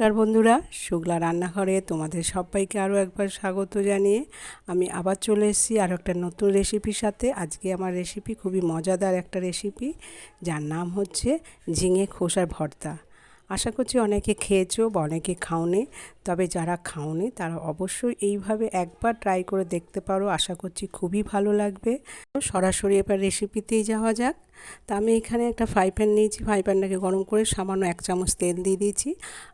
নমস্কার বন্ধুরা, শুক্লা রান্নাঘরে তোমাদের সবাইকে আরও একবার স্বাগত জানিয়ে আমি আবার চলে এসেছি আরও একটা নতুন রেসিপির সাথে। আজকে আমার রেসিপি খুবই মজাদার একটা রেসিপি, যার নাম হচ্ছে ঝিঙে খোসার ভর্তা। আশা করছি অনেকে খেয়েছো বা অনেকে খাওনি তবে যারা খাওনি তারা অবশ্যই এইভাবে একবার ট্রাই করে দেখতে পারো। আশা করছি খুবই ভালো লাগবে। সরাসরি এবার রেসিপিতেই যাওয়া যাক। তা আমি এখানে একটা ফ্রাই প্যান নিয়েছি। ফ্রাই প্যানটাকে গরম করে সামান্য এক চামচ তেল দিয়ে দিয়েছি।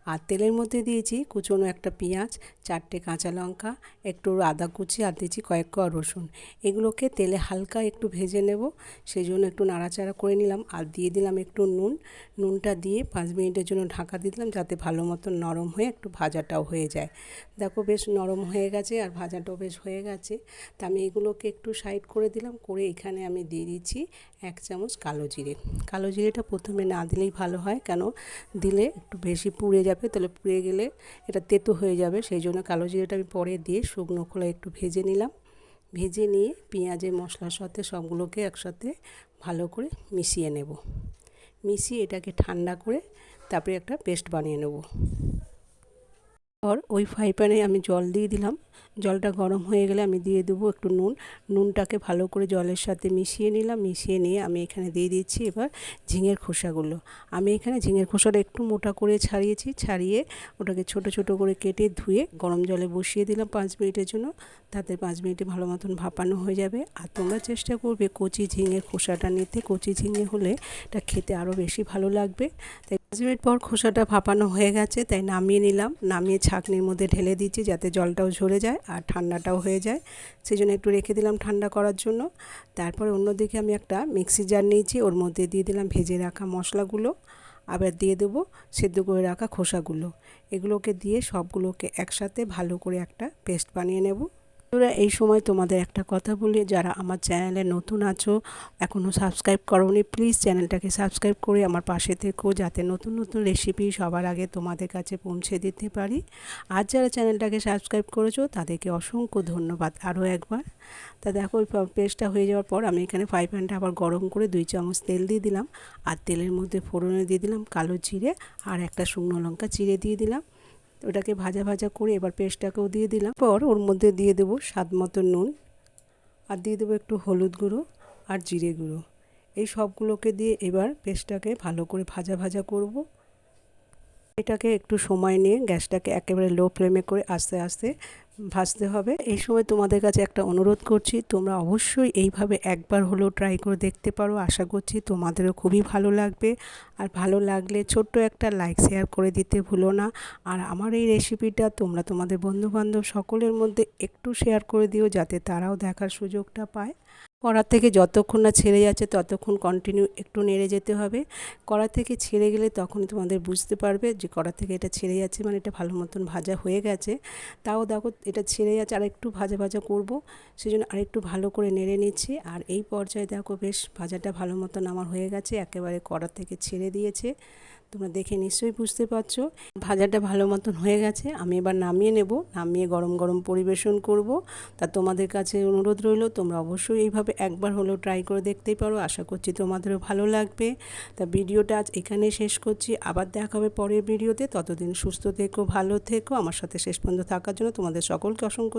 আর তেলের মধ্যে দিয়েছি কুচনো একটা পেঁয়াজ, চারটে কাঁচা লঙ্কা, একটু আদা কুচি, আর দিয়েছি কয়েক কোয়া রসুন। এগুলোকে তেলে হালকা একটু ভেজে নেব। সেই জন্য একটু নাড়াচাড়া করে নিলাম। আর দিয়ে দিলাম একটু নুন। নুনটা দিয়ে পাঁচ মিনিটের জন্য ঢাকা দিয়ে দিলাম যাতে ভালো মতো নরম হয়ে একটু ভাজাটাও হয়ে যায়। দেখো বেশ নরম হয়ে গেছে আর ভাজাটাও বেশ হয়ে গেছে। তা আমি এগুলোকে একটু সাইড করে দিলাম, করে এখানে আমি দিয়ে দিচ্ছি এক চামচ কালো জিরে। কালো জিরেটা প্রথমে না দিলেই ভালো হয়, কেন দিলে একটু বেশি পুড়ে যাবে, তাহলে পুড়ে গেলে এটা তেতো হয়ে যাবে। সেই জন্য কালো জিরেটা আমি পরে দিয়ে শুকনো খোলা একটু ভেজে নিলাম। ভেজে নিয়ে পেঁয়াজের মশলার সাথে সবগুলোকে একসাথে ভালো করে মিশিয়ে নেব। মিশিয়ে এটাকে ঠান্ডা করে তারপরে একটা পেস্ট বানিয়ে নেব। পর ওই ফ্রাই প্যানে আমি জল দিয়ে দিলাম। জলটা গরম হয়ে গেলে আমি দিয়ে দেবো একটু নুন। নুনটাকে ভালো করে জলের সাথে মিশিয়ে নিলাম, মিশিয়ে নিয়ে আমি এখানে দিয়ে দিচ্ছি এবার ঝিঙের খোসাগুলো। আমি এখানে ঝিঙের খোসাটা একটু মোটা করে ছাড়িয়েছি, ছাড়িয়ে ওটাকে ছোট ছোট করে কেটে ধুয়ে গরম জলে বসিয়ে দিলাম পাঁচ মিনিটের জন্য। তাতে পাঁচ মিনিটে ভালো মতন ভাপানো হয়ে যাবে। আর তোমরা চেষ্টা করবে কচি ঝিঙের খোসাটা নিতে। কচি ঝিঙে হলে এটা খেতে আরও বেশি ভালো লাগবে। তাই পাঁচ মিনিট পর খোসাটা ভাপানো হয়ে গেছে, তাই নামিয়ে নিলাম। নামিয়ে ছাঁকনির মধ্যে ঢেলে দিচ্ছি যাতে জলটাও ঝরে যায়। আর ঠান্ডাটাও হয়ে যায়। সেই জন্য একটু রেখে দিলাম ঠান্ডা করার জন্য। তারপরে অন্যদিকে আমি একটা মিক্সি জার নিয়েছি, ওর মধ্যে দিয়ে দিলাম ভেজে রাখা মশলাগুলো। আবার দিয়ে দেবো সেদ্ধ করে রাখা খোসাগুলো। এগুলোকে দিয়ে সবগুলোকে একসাথে ভালো করে একটা পেস্ট বানিয়ে নেব। বন্ধুরা, এই সময় তোমাদের একটা কথা বলি, যারা আমার চ্যানেলে নতুন আছো এখনও সাবস্ক্রাইব করোনি প্লিজ চ্যানেলটাকে সাবস্ক্রাইব করে আমার পাশে থেকো, যাতে নতুন নতুন রেসিপি সবার আগে তোমাদের কাছে পৌঁছে দিতে পারি। আর যারা চ্যানেলটাকে সাবস্ক্রাইব করেছ, তাদেরকে অসংখ্য ধন্যবাদ। আরও একবার, তা দেখো, ওই পেস্টটা হয়ে যাওয়ার পর আমি এখানে ফ্রাই প্যানটা আবার গরম করে দুই চামচ তেল দিয়ে দিলাম। আর তেলের মধ্যে ফোড়নে দিয়ে দিলাম কালো জিরে আর একটা শুকনো লঙ্কা চিড়ে দিয়ে দিলাম। ওটাকে ভাজা ভাজা করে এবার পেস্টটাকেও দিয়ে দিলাম। পর ওর মধ্যে দিয়ে দেবো স্বাদ মতো নুন আর দিয়ে দেবো একটু হলুদ গুঁড়ো আর জিরে গুঁড়ো। এই সবগুলোকে দিয়ে এবার পেস্টটাকে ভালো করে ভাজা ভাজা করব। এটাকে একটু সময় নিয়ে গ্যাসটাকে একেবারে লো ফ্লেমে করে আস্তে আস্তে ভাজতে হবে। এই সময় তোমাদের কাছে একটা অনুরোধ করছি, তোমরা অবশ্যই এইভাবে একবার হলেও ট্রাই করে দেখতে পারো। আশা করছি তোমাদেরও খুবই ভালো লাগবে। আর ভালো লাগলে ছোট্ট একটা লাইক শেয়ার করে দিতে ভুলো না। আর আমার এই রেসিপিটা তোমরা তোমাদের বন্ধুবান্ধব সকলের মধ্যে একটু শেয়ার করে দিও, যাতে তারাও দেখার সুযোগটা পায়। কড়া থেকে যতক্ষণ না ছেড়ে যাচ্ছে, ততক্ষণ কন্টিনিউ একটু নেড়ে যেতে হবে। কড়া থেকে ছেড়ে গেলে তখন তোমাদের বুঝতে পারবে যে কড়া থেকে এটা ছেড়ে যাচ্ছে মানে এটা ভালো মতন ভাজা হয়ে গেছে। তাও দেখো এটা ছেড়ে যাচ্ছে আর একটু ভাজা ভাজা করব সেই জন্য আরেকটু ভালো করে নেড়ে নিচ্ছি। আর এই পর্যায়ে দেখো বেশ ভাজাটা ভালো মতন আমার হয়ে গেছে, একেবারে কড়া থেকে ছেড়ে দিয়েছে। তোমরা দেখে নিশ্চয়ই বুঝতে পারছ। ভাজাটা ভালো মতন হয়ে গেছে। আমি এবার নামিয়ে নেব। নামিয়ে গরম গরম পরিবেশন করব। তা তোমাদের কাছে অনুরোধ রইল, তোমরা অবশ্যই এইভাবে একবার হলেও ট্রাই করে দেখতেই পারো। আশা করছি তোমাদেরও ভালো লাগবে। তা ভিডিওটা আজ এখানে শেষ করছি। আবার দেখা হবে পরের ভিডিওতে। ততদিন সুস্থ থেকো, ভালো থেকো। আমার সাথে শেষ পর্যন্ত থাকার জন্য তোমাদের সকলকে অসংখ্য